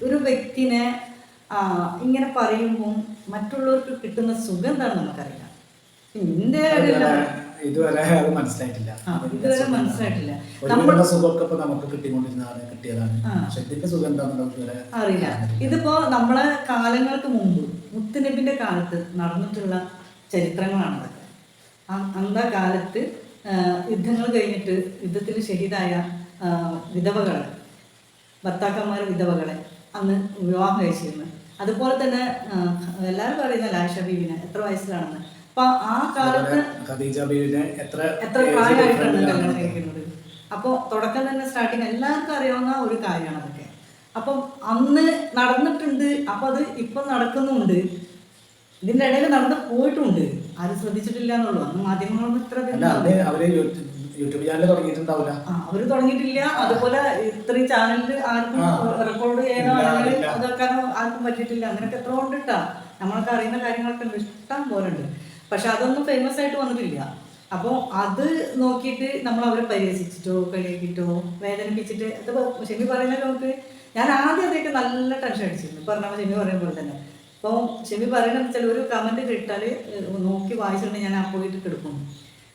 ഒരു വ്യക്തിനെ ഇങ്ങനെ പറയുമ്പോൾ മറ്റുള്ളവർക്ക് കിട്ടുന്ന സുഖം എന്താണെന്ന് നമുക്കറിയാം ഇതുവരെ അത് മനസ്സിലായിട്ടില്ല. ഇതുവരെ മനസ്സിലായിട്ടില്ല. നമ്മളുടെ സുഖമൊക്കെ ഇപ്പൊ നമുക്ക് കിട്ടിക്കൊണ്ടിരുന്നതാണ് കിട്ടിയതാണ്. ആ. പക്ഷെ ഇതിന്റെ സുഖം എന്താണെന്നുള്ളത് ഇതുവരെ അറിയില്ല. ഇതിപ്പോ നമ്മളെ കാലങ്ങൾക്ക് മുമ്പ് മുത്തുനബിന്റെ കാലത്ത് നടന്നിട്ടുള്ള ചരിത്രങ്ങളാണ് അന്ന കാലത്ത് യുദ്ധങ്ങൾ കഴിഞ്ഞിട്ട് യുദ്ധത്തിൽ ഷഹീദായ വിധവകളെ ഭർത്താക്കന്മാർ വിധവകളെ അന്ന് വിവാഹം കഴിച്ചിരുന്നു. അതുപോലെ തന്നെ എല്ലാവരും പറയുന്ന ലാഷ ബീവിനെ എത്ര വയസ്സിലാണെന്ന്. അപ്പൊ ആ കാലത്ത് എത്ര പ്രായമായിട്ടാണ് കല്യാണം കഴിക്കുന്നത്? അപ്പോൾ തുടക്കം തന്നെ സ്റ്റാർട്ടിങ് എല്ലാവർക്കും അറിയാവുന്ന ഒരു കാര്യമാണ് അതൊക്കെ. അപ്പം അന്ന് നടന്നിട്ടുണ്ട് അപ്പം അത് ഇപ്പം നടക്കുന്നുണ്ട്. ഇതിന്റെ ഇടയിൽ നടന്ന് പോയിട്ടുണ്ട്. അത് ശ്രദ്ധിച്ചിട്ടില്ല എന്നുള്ളൂ അന്ന് മാധ്യമങ്ങളൊന്നും ഇത്ര അല്ല ഇതില്ല. അന്ന് അവർ യൂട്യൂബ് ചാനൽ തുടങ്ങിയിട്ടുണ്ടാവില്ല. ആ, അവർ തുടങ്ങിയിട്ടില്ല. അതുപോലെ ഇത്രയും ചാനലിൽ ആർക്കും റെക്കോർഡ് ചെയ്യാനോ ഇല്ല, അല്ലെങ്കിൽ ഇതാക്കാനോ ആർക്കും പറ്റിയിട്ടില്ല. അങ്ങനെയൊക്കെ എത്ര കൊണ്ടിട്ടാ നമ്മളൊക്കെ അറിയുന്ന കാര്യങ്ങളൊക്കെ ഉണ്ട്. ഇഷ്ടം പോലെ ഉണ്ട്. പക്ഷെ അതൊന്നും ഫേമസ് ആയിട്ട് വന്നിട്ടില്ല. അപ്പോൾ അത് നോക്കിയിട്ട് നമ്മൾ അവരെ പരിഹസിച്ചിട്ടോ കളിയാക്കിയിട്ടോ വേദനിപ്പിച്ചിട്ട് ഇത് ഷെമി പറയുന്നത് നമുക്ക് ഞാൻ ആദ്യം അതൊക്കെ നല്ല ടെൻഷൻ അടിച്ചിരുന്നു. പറഞ്ഞ ഷെമി പറയുമ്പോൾ പോലെ തന്നെ. അപ്പോൾ ഷെമി പറയണമെന്ന് വെച്ചാൽ ഒരു കമന്റ് കിട്ടാൽ നോക്കി വായിച്ചിട്ടുണ്ടെങ്കിൽ ഞാൻ ആ പോയിട്ട് കിടക്കും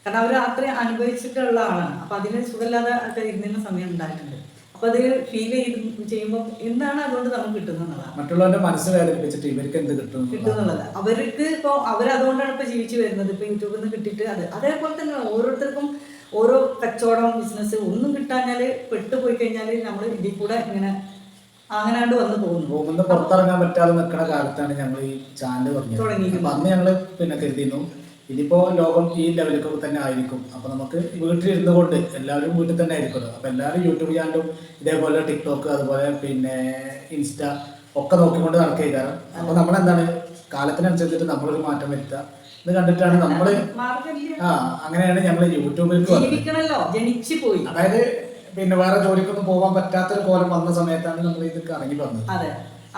കാരണം അവർ അത്രയും അനുഭവിച്ചിട്ടുള്ള ആളാണ്. അപ്പോൾ അതിന് സുഖമില്ലാതെ ഒക്കെ ഇരുന്നിരുന്ന സമയം ഉണ്ടായിട്ടുണ്ട്. അപ്പൊ അത് ഫീൽ ചെയ്ത് ചെയ്യുമ്പോൾ എന്താണ് അതുകൊണ്ട് നമുക്ക് കിട്ടുന്നതാണ് മറ്റുള്ളവരുടെ മനസ്സ് വേദനിപ്പിച്ചിട്ട് ഇവർക്ക് എന്ത് കിട്ടും. കിട്ടുന്നുള്ളത്. അവർക്ക് ഇപ്പോൾ അവരതുകൊണ്ടാണ് ഇപ്പോൾ ജീവിച്ചു വരുന്നത്. ഇപ്പോൾ യൂട്യൂബിൽ നിന്ന് കിട്ടിയിട്ട് അത് അതേപോലെ തന്നെ ഓരോരുത്തർക്കും ഓരോ കച്ചവടം ബിസിനസ് ഒന്നും കിട്ടാഞ്ഞാൽ പെട്ടുപോയി കഴിഞ്ഞാൽ നമ്മൾ ഇതിൽ കൂടെ ഇങ്ങനെ അങ്ങനാണ്ട് വന്ന് പോകുന്നു നിന്ന് പുറത്തിറങ്ങാൻ പറ്റാതെ നിൽക്കുന്ന കാലത്താണ് ഞങ്ങൾ ഈ ചാനൽ തുടങ്ങി തുടങ്ങിയിരിക്കുന്നത്. അന്ന് ഞങ്ങൾ പിന്നെ കരുതിയിരുന്നു ഇനിയിപ്പോ ലോകം ഈ ലെവലിലൊക്കെ തന്നെ ആയിരിക്കും. അപ്പൊ നമുക്ക് വീട്ടിലിരുന്നു കൊണ്ട് എല്ലാവരും വീട്ടിൽ തന്നെ ആയിരിക്കുമല്ലോ അപ്പൊ എല്ലാവരും യൂട്യൂബ് ചാനലും ഇതേപോലെ ടിക്ടോക്ക് അതുപോലെ പിന്നെ ഇൻസ്റ്റ ഒക്കെ നോക്കിക്കൊണ്ട് നടക്കുക കാരണം. അപ്പൊ നമ്മളെന്താണ് കാലത്തിനനുസരിച്ചിട്ട് നമ്മളൊരു മാറ്റം വരുത്തുക. ഇത് കണ്ടിട്ടാണ് നമ്മൾ ആ അങ്ങനെയാണ് ഞങ്ങൾ യൂട്യൂബിലേക്ക് വന്നത്. ജീവിക്കണല്ലോ. ജനിച്ചു പോയി. അതായത് പിന്നെ വേറെ ജോലിക്കൊന്നും പോകാൻ പറ്റാത്തൊരു കോലം വന്ന സമയത്താണ് നമ്മൾ ഇതൊക്കെ ഇറങ്ങി വന്നത്. അതെ.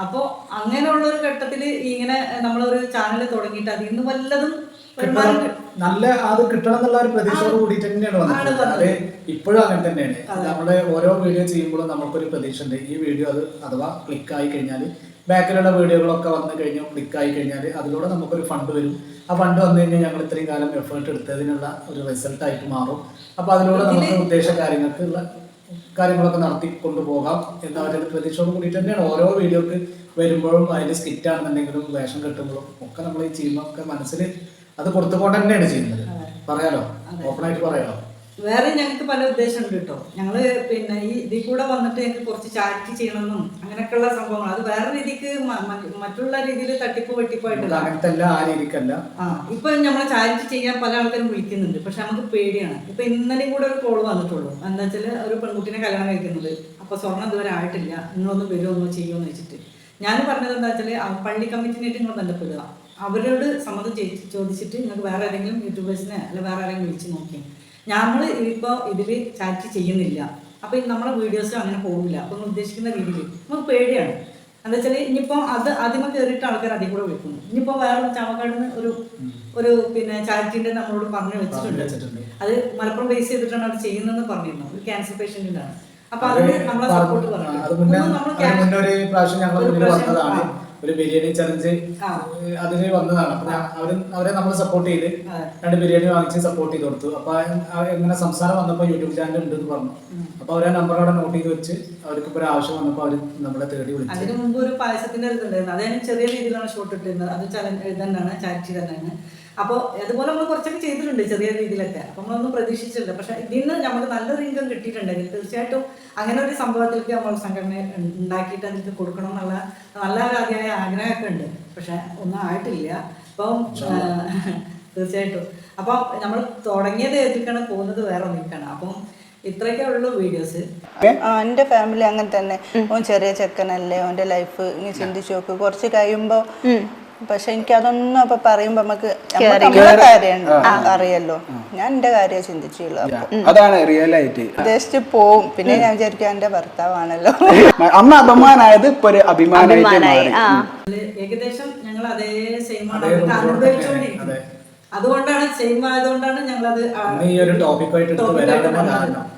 അപ്പോ അങ്ങനെയുള്ള ഒരു ഘട്ടത്തിൽ ഇങ്ങനെ നമ്മളൊരു ചാനൽ തുടങ്ങിയിട്ട് അതിൽ നിന്ന് വല്ലതും നല്ല അത് കിട്ടണം എന്നുള്ള ഒരു പ്രതീക്ഷയോട് കൂടി തന്നെയാണ് വന്നത്. അത് ഇപ്പോഴും അങ്ങനെ തന്നെയാണ്. നമ്മൾ ഓരോ വീഡിയോ ചെയ്യുമ്പോഴും നമുക്കൊരു പ്രതീക്ഷ ഉണ്ട് ഈ വീഡിയോ അത് അഥവാ ക്ലിക്ക് ആയി കഴിഞ്ഞാൽ ബാക്കിലുള്ള വീഡിയോകളൊക്കെ വന്നു കഴിഞ്ഞു ക്ലിക്ക് ആയി കഴിഞ്ഞാൽ അതിലൂടെ നമുക്കൊരു ഫണ്ട് വരും. ആ ഫണ്ട് വന്നു കഴിഞ്ഞാൽ ഞങ്ങൾ ഇത്രയും കാലം എഫേർട്ട് എടുത്തതിനുള്ള ഒരു റിസൾട്ട് ആയിട്ട് മാറും. അപ്പൊ അതിലൂടെ നമുക്ക് ഉദ്ദേശ കാര്യങ്ങൾക്കുള്ള കാര്യങ്ങളൊക്കെ നടത്തി കൊണ്ടുപോകാം എന്ന ഒരു പ്രതീക്ഷയോട് കൂടിയിട്ട് തന്നെയാണ് ഓരോ വീഡിയോക്ക് വരുമ്പോഴും അതിന്റെ സ്കിറ്റ് ആണെന്നുണ്ടെങ്കിലും വേഷം കെട്ടുമ്പോഴും ഒക്കെ നമ്മൾ ഈ ചെയ്യുന്നൊക്കെ മനസ്സിൽ അത് കൊടുത്തുകൊണ്ട് തന്നെയാണ് ചെയ്യുന്നത്. പറയാലോ? ഓപ്പൺ ആയിട്ട് പറയാലോ? വേറെ ഞങ്ങൾക്ക് പല ഉദ്ദേശമുണ്ട് കേട്ടോ. ഞങ്ങൾ പിന്നെ ഈ ഇതിൽ കൂടെ വന്നിട്ട് ഞങ്ങൾക്ക് കുറച്ച് ചാറ്റ് ചെയ്യണമെന്നും അങ്ങനെയൊക്കെയുള്ള സംഭവങ്ങൾ. അത് വേറെ രീതിക്ക് മറ്റുള്ള രീതിയിൽ തട്ടിപ്പ് വെട്ടിപ്പായിട്ടില്ല ആ ഇപ്പൊ നമ്മളെ ചാറ്റ് ചെയ്യാൻ പല ആൾക്കാരും വിളിക്കുന്നുണ്ട്. പക്ഷെ നമുക്ക് പേടിയാണ്. ഇപ്പൊ ഇന്നലെ കൂടെ ഒരു കോൾ വന്നിട്ടുള്ളൂ. എന്താ വെച്ചാൽ ഒരു പെൺകുട്ടിനെ കല്യാണം കഴിക്കുന്നത്. അപ്പൊ സ്വർണം ഇതുവരെ ആയിട്ടില്ല. നിങ്ങളൊന്ന് വരുമോ ചെയ്യുമോ എന്ന് വെച്ചിട്ട്. ഞാൻ പറഞ്ഞത് എന്താ വെച്ചാൽ ആ പള്ളി കമ്മിറ്റിനായിട്ട് നിങ്ങൾ ബന്ധപ്പെടുക. അവരോട് സമ്മതം ചോദിച്ചിട്ട് നിങ്ങൾക്ക് വേറെ ആരെങ്കിലും യൂട്യൂബേഴ്സിനെ അല്ല വേറെ ആരെങ്കിലും വിളിച്ച് നോക്കി. നമ്മൾ ഇപ്പോൾ ഇതിൽ ചാറ്റ് ചെയ്യുന്നില്ല. അപ്പോൾ നമ്മുടെ നമ്മളെ വീഡിയോസ് അങ്ങനെ പോകില്ല അപ്പോൾ നമ്മൾ ഉദ്ദേശിക്കുന്ന രീതിയിൽ നമുക്ക് പേടിയാണ്. എന്താ വെച്ചാൽ ഇനിയിപ്പോൾ അത് ആദ്യം കയറിയിട്ട് ആൾക്കാർ അതിൽ കൂടെ വിളിക്കുന്നു ഇനിയിപ്പോൾ വേറെ ചാവക്കാടിന് ഒരു ഒരു പിന്നെ ചാറ്റിന്റെ നമ്മളോട് പറഞ്ഞു വെച്ചിട്ടുണ്ട്. അത് മലപ്പുറം ബേസ് ചെയ്തിട്ടാണ് അത് ചെയ്യുന്നതെന്ന് പറഞ്ഞിരുന്നു. ഒരു ക്യാൻസർ പേഷ്യന്റിന്റെ ആണ്. അപ്പൊ അത് അതിന് നമ്മളെ സപ്പോർട്ട് പറഞ്ഞു. നമ്മൾ ഒരു ബിരിയാണി ചലഞ്ച്. അതിന് വന്നതാണ്. അപ്പൊ അവർ അവരെ നമ്മൾ സപ്പോർട്ട് ചെയ്ത് രണ്ട് ബിരിയാണി വാങ്ങിച്ച് സപ്പോർട്ട് ചെയ്ത് കൊടുത്തു. അപ്പൊ ഇങ്ങനെ സംസാരം വന്നപ്പോൾ യൂട്യൂബ് ചാനൽ ഉണ്ട് എന്ന് പറഞ്ഞു. അപ്പൊ അവരെ നമ്പർ അവിടെ നോട്ട് ചെയ്ത് വെച്ച് അവർക്ക് ഒരു ആവശ്യം വന്നപ്പോൾ അവർ നമ്മളെ തേടി വിളിച്ചു. അതിന് മുമ്പ് ഒരു പായസത്തിന്റെ ഇതുണ്ടായിരുന്നു അതായത് ചെറിയ രീതിയിലാണ് ഷോട്ട് ഇട്ടിരുന്നത്. അത് ചലഞ്ച് തന്നെയാണ് ചാരിറ്റി തന്നെയാണ്. അപ്പോൾ അതുപോലെ നമ്മൾ കുറച്ചൊക്കെ ചെയ്തിട്ടുണ്ട് ചെറിയ രീതിയിലൊക്കെ. അപ്പം നമ്മളൊന്നും പ്രതീക്ഷിച്ചിട്ടുണ്ട് പക്ഷെ ഇതിന്ന് നമുക്ക് നല്ലൊരു ഇൻകം കിട്ടിയിട്ടുണ്ടെങ്കിൽ തീർച്ചയായിട്ടും അങ്ങനെ ഒരു സംഭവത്തിലേക്ക് നമ്മൾ സംഘടന ഉണ്ടാക്കിയിട്ട് അതിലേക്ക് കൊടുക്കണം എന്നുള്ള നല്ല ഒരു അതിയായ ആഗ്രഹമൊക്കെ ഉണ്ട്. പക്ഷെ ഒന്നും ആയിട്ടില്ല. അപ്പം തീർച്ചയായിട്ടും. അപ്പം നമ്മൾ തുടങ്ങിയത് ഏതിലേക്കാണ് പോകുന്നത് വേറെ നിൽക്കണം അപ്പം ഇത്രയൊക്കെ ഉള്ളൂ വീഡിയോസ്. എന്റെ ഫാമിലി അങ്ങനെ തന്നെ. ഓൻ ചെറിയ ചെക്കനല്ലേ ഓന്റെ ലൈഫ് ഇങ്ങനെ ചിന്തിച്ചു നോക്ക്. കുറച്ച് കഴിയുമ്പോൾ പക്ഷെ എനിക്ക് അതൊന്നും അപ്പൊ പറയുമ്പോ നമുക്ക് അറിയല്ലോ. ഞാൻ എന്റെ കാര്യം ചിന്തിച്ചുള്ളൂ അതാണ് റിയൽ ആയിട്ട് ഉദ്ദേശിച്ച് പോവും. പിന്നെ ഞാൻ വിചാരിക്കും എന്റെ ഭർത്താവാണല്ലോ. അമ്മ അപമാനായത് ഇപ്പൊ ഒരു അഭിമാനമായിട്ട് ഏകദേശം ഞങ്ങൾ അതേ സെയിം ആണ്. അതുകൊണ്ടാണ് സെയിം ആയതുകൊണ്ടാണ് ഞങ്ങളത് കാരണം.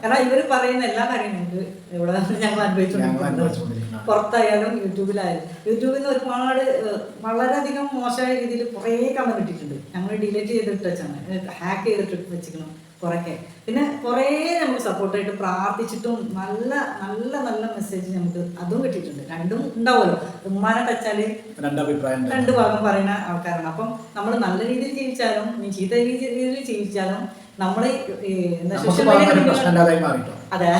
ഇവർ ഇവർ പറയുന്ന എല്ലാ കാര്യങ്ങളും ഇവിടെ ഞങ്ങൾ അനുഭവിച്ചുകൊണ്ടിരിക്കുന്നത്. പുറത്തായാലും യൂട്യൂബിലായാലും. യൂട്യൂബിൽ നിന്ന് ഒരുപാട് വളരെയധികം മോശമായ രീതിയിൽ കുറേ കമന്റ് ഇട്ടിട്ടുണ്ട് ഞങ്ങൾ ഡിലീറ്റ് ചെയ്തിട്ട് വെച്ചാണ്. ഹാക്ക് ചെയ്തിട്ട് വെച്ചിരിക്കണം. കുറേയൊക്കെ പിന്നെ കുറേ നമുക്ക് സപ്പോർട്ടായിട്ട് പ്രാർത്ഥിച്ചിട്ടും നല്ല നല്ല നല്ല മെസ്സേജ് നമുക്ക് അതും കിട്ടിയിട്ടുണ്ട്. രണ്ടും ഉണ്ടാവുമല്ലോ. ഉമ്മാനെ ടച്ചാൽ രണ്ടഭിപ്രായം. രണ്ട് ഭാഗം പറയുന്ന ആൾക്കാരാണ്. അപ്പം നമ്മൾ നല്ല രീതിയിൽ ജീവിച്ചാലും നീ ചീത്ത രീതിയിൽ ജീവിച്ചാലും നമ്മൾ അതെ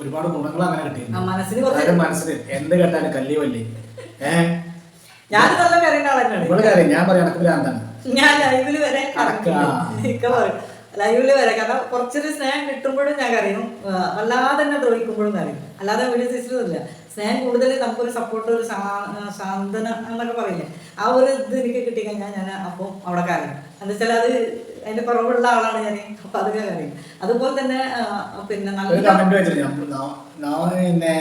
ഒരുപാട് ഗുണങ്ങൾ അങ്ങനെ കിട്ടിയിട്ടുണ്ട്. മനസ്സിന് എന്ത് കേട്ടാലും കല്ലി വല്ലി? ഏഹ് ഞാൻ ഞാൻ പറയാൻ ഭ്രാന്താണ്. ഞാൻ ലൈവിൽ വരെ. ലൈവിൽ വരെ. കാരണം കുറച്ചൊരു സ്നേഹം കിട്ടുമ്പോഴും ഞാൻ അറിയും അല്ലാതെ തന്നെ ദ്രോഹിക്കുമ്പോഴും കരയും. അല്ലാതെ ഒരു സിസ്റ്ററില്ല സ്നേഹം കൂടുതൽ നമുക്കൊരു സപ്പോർട്ട് ഒരു സാന്ത്വന എന്നൊക്കെ പറയില്ലേ? ആ ഒരു ഇത് എനിക്ക് കിട്ടിക്കഴിഞ്ഞാൽ ഞാൻ അപ്പോൾ അവിടെ കരയും. എന്താ വെച്ചാൽ അത് അതിന്റെ പുറകുള്ള ആളാണ് ഞാൻ. അപ്പൊ അത് കരയും. അതുപോലെ തന്നെ പിന്നെ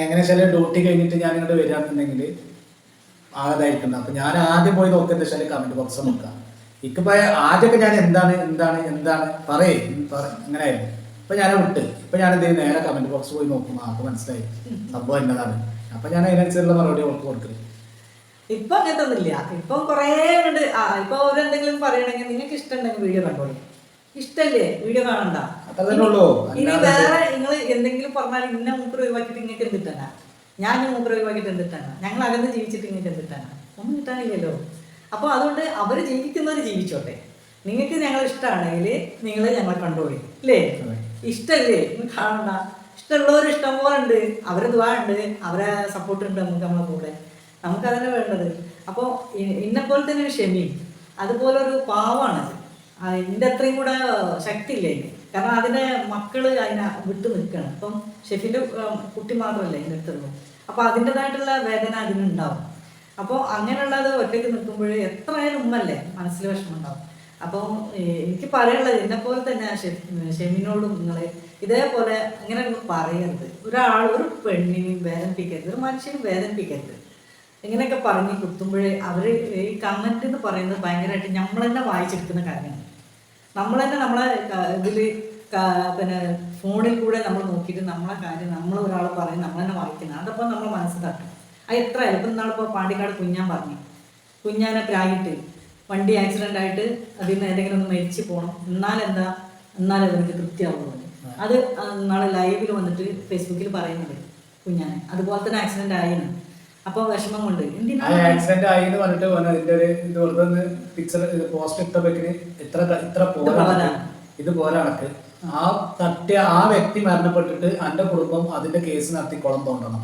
എങ്ങനെ ഡ്യൂട്ടി കഴിഞ്ഞിട്ട് ഞാൻ ഇങ്ങോട്ട് വരാന്നുണ്ടെങ്കിൽ ആകാതായിരിക്കുന്നത് അപ്പൊ ഞാൻ ആദ്യം പോയി നോക്കുന്നത് കമന്റ് ബോക്സ് നോക്കാം ഇക്കിപ്പോ ആദ്യമൊക്കെ ഞാൻ എന്താണ് എന്താണ് എന്താണ് പറയേ പറ അങ്ങനെ ആയിരുന്നു ഇപ്പൊ ഞാൻ വിട്ട്. ഇപ്പൊ ഞാൻ എന്ത് നേരെ കമന്റ് ബോക്സ് പോയി നോക്കും. ആൾക്ക് മനസ്സിലായി. സംഭവം എന്നതാണ്. അപ്പൊ ഞാൻ അതിനനുസരിച്ചുള്ള മറുപടി അവർക്ക് കൊടുക്കുന്നത് ഇപ്പൊ അങ്ങനത്തെ ഒന്നുമില്ല ഇപ്പൊ കൊറേ ഉണ്ട് ആ ഇപ്പൊ ഓരോന്തെങ്കിലും പറയണെങ്കിൽ നിങ്ങൾക്ക് ഇഷ്ടമുണ്ടെങ്കിൽ വീഡിയോ കണ്ടോളൂ. ഇഷ്ടല്ലേ? വീഡിയോ കാണണ്ട. ഇനി വേറെ നിങ്ങൾ എന്തെങ്കിലും പറഞ്ഞാൽ ഇന്ന മൂപ്പർ ഒഴിവാക്കിയിട്ട് നിങ്ങൾക്ക് എന്തിട്ടാണ് ഞാൻ മൂപ്പർ ഒഴിവാക്കിയിട്ട് എന്തിട്ടാണ് ഞങ്ങൾ അകന്ന് ജീവിച്ചിട്ട് നിങ്ങൾക്ക് എന്തിട്ടാണ് ഒന്നും കിട്ടാനില്ലല്ലോ. അപ്പോൾ അതുകൊണ്ട് അവർ ജീവിക്കുന്നവർ ജീവിച്ചോട്ടെ. നിങ്ങൾക്ക് ഞങ്ങൾ ഇഷ്ടമാണെങ്കിൽ നിങ്ങൾ ഞങ്ങളെ കണ്ടോളി. അല്ലേ ഇഷ്ടമല്ലേ കാണണ്ട. ഇഷ്ടമുള്ളവർ ഇഷ്ടം പോലെ ഉണ്ട്. അവരെ ദ്വാ അവരെ സപ്പോർട്ട് ഉണ്ട് നമുക്ക് നമ്മളെ കൂടെ. നമുക്ക് അതന്നെ വേണ്ടത്. അപ്പോൾ ഇന്നെ പോലെ തന്നെ ഒരു ക്ഷമയും. അതുപോലെ ഒരു പാവാണത് എന്റെ അത്രയും കൂടെ ശക്തി ഇല്ല കാരണം അതിന്റെ മക്കൾ അതിനെ വിട്ടു നിൽക്കണം. അപ്പം ഷെഫിന്റെ കുട്ടി മാത്രമല്ല എന്റെ അടുത്തുള്ളൂ അപ്പോൾ അതിന്റെതായിട്ടുള്ള വേദന അതിനുണ്ടാവും. അപ്പോൾ അങ്ങനെയുള്ളത് ഒറ്റയ്ക്ക് നിൽക്കുമ്പോൾ എത്ര ആയാലും ഉമ്മല്ലേ? മനസ്സിൽ വിഷമം ഉണ്ടാവും അപ്പോൾ എനിക്ക് പറയാനുള്ളത് എന്നെപ്പോലെ പോലെ തന്നെ ഷെമിനോടും നിങ്ങൾ ഇതേപോലെ അങ്ങനെ പറയരുത്. ഒരാൾ ഒരു പെണ്ണിനെയും വേദനിപ്പിക്കരുത് ഒരു മനുഷ്യനും വേദനിപ്പിക്കരുത്. ഇങ്ങനെയൊക്കെ പറഞ്ഞ് കുത്തുമ്പോഴേ അവർ ഈ കമന്റ് എന്ന് പറയുന്നത് ഭയങ്കരമായിട്ട് നമ്മൾ തന്നെ വായിച്ചെടുക്കുന്ന കാര്യമാണ്. നമ്മൾ തന്നെ നമ്മളെ ഇതിൽ പിന്നെ ഫോണിൽ കൂടെ നമ്മൾ നോക്കിയിട്ട് നമ്മളെ കാര്യം നമ്മൾ ഒരാൾ പറയും നമ്മൾ തന്നെ വായിക്കുന്നത്. അതപ്പോൾ നമ്മളെ മനസ്സ് തട്ടും അത് എത്ര ഇപ്പം നാളിപ്പോൾ പാണ്ടിക്കാട് കുഞ്ഞാൻ പറഞ്ഞു. കുഞ്ഞാനെ പ്രായിട്ട് വണ്ടി ആക്സിഡന്റ് ആയിട്ട് അതിൽ നിന്ന് ഏതെങ്കിലും ഒന്ന് മരിച്ചു പോകണം എന്നാലെന്താ? എന്നാലേ അവർക്ക് തൃപ്തിയാവുള്ളൂ അത് നാളെ ലൈവിൽ വന്നിട്ട് ഫേസ്ബുക്കിൽ പറയുന്നത് കുഞ്ഞാനെ. അതുപോലെ തന്നെ ആക്സിഡന്റ് ആയിരുന്നു അപ്പോൾ വിഷമം കൊണ്ട് ആക്സിഡന്റ് ആയി എന്ന് പറഞ്ഞിട്ട് പറഞ്ഞു അതിന്റെ ഒരു ഇത് വെറുതെ പിക്ചർ പോസ്റ്റ് ഇട്ടപ്പോൾ ഇത്ര ഇത്ര പോലെ ഇത് ഇതുപോലെ കണക്ക് ആ തട്ടിയ ആ വ്യക്തി മരണപ്പെട്ടിട്ട് എന്റെ കുടുംബം അതിന്റെ കേസ് നടത്തി കുളം തോണ്ടണം.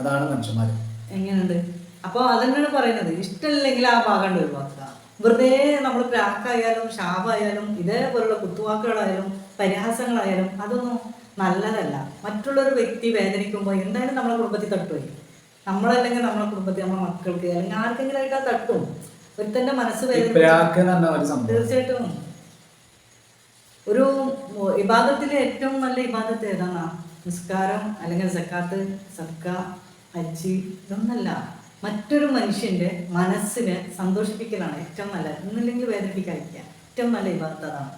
അതാണ് മനുഷ്യന്മാര്. എങ്ങനെയുണ്ട്? അപ്പോൾ അതന്നെയാണ് പറയുന്നത്? ഇഷ്ടമില്ലെങ്കിൽ ആ ഭാഗം ഒഴിവാക്കുക. വെറുതെ നമ്മൾ പ്രാക്കായാലും ശാപമായാലും ഇതേപോലുള്ള കുത്തുവാക്കുകളായാലും പരിഹാസങ്ങളായാലും അതൊന്നും നല്ലതല്ല. മറ്റുള്ളൊരു വ്യക്തി വേദനിക്കുമ്പോൾ എന്തായാലും നമ്മളെ കുടുംബത്തിൽ തട്ടുപോയി. നമ്മളല്ലെങ്കിൽ നമ്മളെ കുടുംബത്തിൽ നമ്മുടെ മക്കൾക്ക് അല്ലെങ്കിൽ ആർക്കെങ്കിലും ആയിട്ട് അത് തട്ടും. ഒരുത്തന്റെ മനസ്സ് വേദന തീർച്ചയായിട്ടും. ഒരു ഇബാദത്തിലെ ഏറ്റവും നല്ല ഇബാദത്ത് ഏതാണ് നിസ്കാരം അല്ലെങ്കിൽ സക്കാത്ത് സക്ക ഹജ്ജ് ഇതൊന്നല്ല മറ്റൊരു മനുഷ്യന്റെ മനസ്സിനെ സന്തോഷിപ്പിക്കലാണ് ഏറ്റവും നല്ല ഒന്നില്ലെങ്കിൽ വേദനിപ്പിക്കാതിരിക്കുക. ഏറ്റവും നല്ല ഇബാദത്ത് അതാണ്.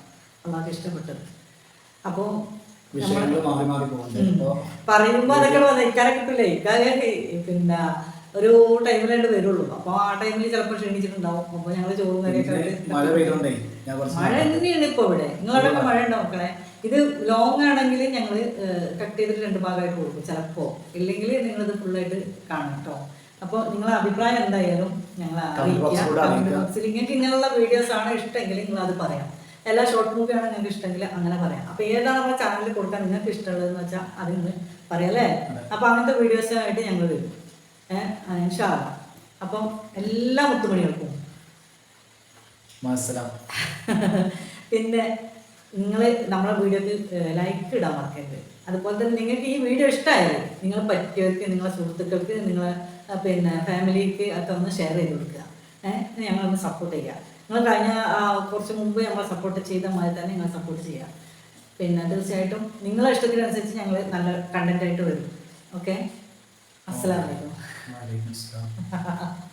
അള്ളാഹ് ഇഷ്ടപ്പെട്ടത്. അപ്പോൾ പറയുമ്പോൾ അതൊക്കെ വന്ന് ഇക്കാരെ കിട്ടില്ലേ ഇക്കാരെ പിന്നെ ഒരു ടൈമിലായിട്ട് വരുള്ളൂ. അപ്പൊ ആ ടൈമിൽ ചിലപ്പോൾ ക്ഷണിച്ചിട്ടുണ്ടാവും. അപ്പൊ ഞങ്ങൾ ചോറും ആയിട്ട് മഴ തന്നെയാണ് ഇപ്പൊ ഇവിടെ. നിങ്ങളവിടെ മഴ ഉണ്ടാവും മക്കളെ? ഇത് ലോങ് ആണെങ്കിൽ ഞങ്ങൾ കട്ട് ചെയ്തിട്ട് രണ്ട് ഭാഗമായിട്ട് കൊടുക്കും ചിലപ്പോ. ഇല്ലെങ്കിൽ നിങ്ങളിത് ഫുള്ളായിട്ട് കാണും കേട്ടോ അപ്പോൾ നിങ്ങളെ അഭിപ്രായം എന്തായാലും ഞങ്ങൾ അറിയിക്കുക നിങ്ങൾക്ക് ഇങ്ങനെയുള്ള വീഡിയോസ് ആണ് ഇഷ്ടമെങ്കിൽ നിങ്ങൾ അത് പറയാം. എല്ലാ ഷോർട്ട് മൂവിയാണ് നിങ്ങൾക്ക് ഇഷ്ടമെങ്കിൽ അങ്ങനെ പറയാം. അപ്പൊ ഏതാണ് നമ്മുടെ ചാനലിൽ കൊടുക്കാൻ നിങ്ങൾക്ക് ഇഷ്ടമുള്ളതെന്ന് വെച്ചാൽ അത് നിങ്ങൾ പറയാം അല്ലേ? അപ്പൊ അങ്ങനത്തെ വീഡിയോസായിട്ട് ഞങ്ങൾ വരും. ഏഹ് അപ്പം എല്ലാ മുത്തുമണികൾക്കും. (laughs) പിന്നെ നിങ്ങൾ നമ്മളെ വീഡിയോക്ക് ലൈക്ക് ഇടാൻ മറക്കരുത്. അതുപോലെ തന്നെ നിങ്ങൾക്ക് ഈ വീഡിയോ ഇഷ്ടമായാലും നിങ്ങൾ പറ്റിയവർക്ക് നിങ്ങളെ സുഹൃത്തുക്കൾക്ക് നിങ്ങളെ പിന്നെ ഫാമിലിക്ക് ഒക്കെ ഒന്ന് ഷെയർ ചെയ്ത് കൊടുക്കുക. ഏഹ് ഞങ്ങളൊന്ന് സപ്പോർട്ട് ചെയ്യുക. നിങ്ങൾ കഴിഞ്ഞ കുറച്ച് മുമ്പ് നമ്മളെ സപ്പോർട്ട് ചെയ്ത മാതിരി തന്നെ നിങ്ങൾ സപ്പോർട്ട് ചെയ്യുക. പിന്നെ തീർച്ചയായിട്ടും നിങ്ങളെ ഇഷ്ടത്തിനനുസരിച്ച് ഞങ്ങൾ നല്ല കണ്ടന്റ് ആയിട്ട് വരും. ഓക്കെ അസ്സലാമലൈക്കും (laughs)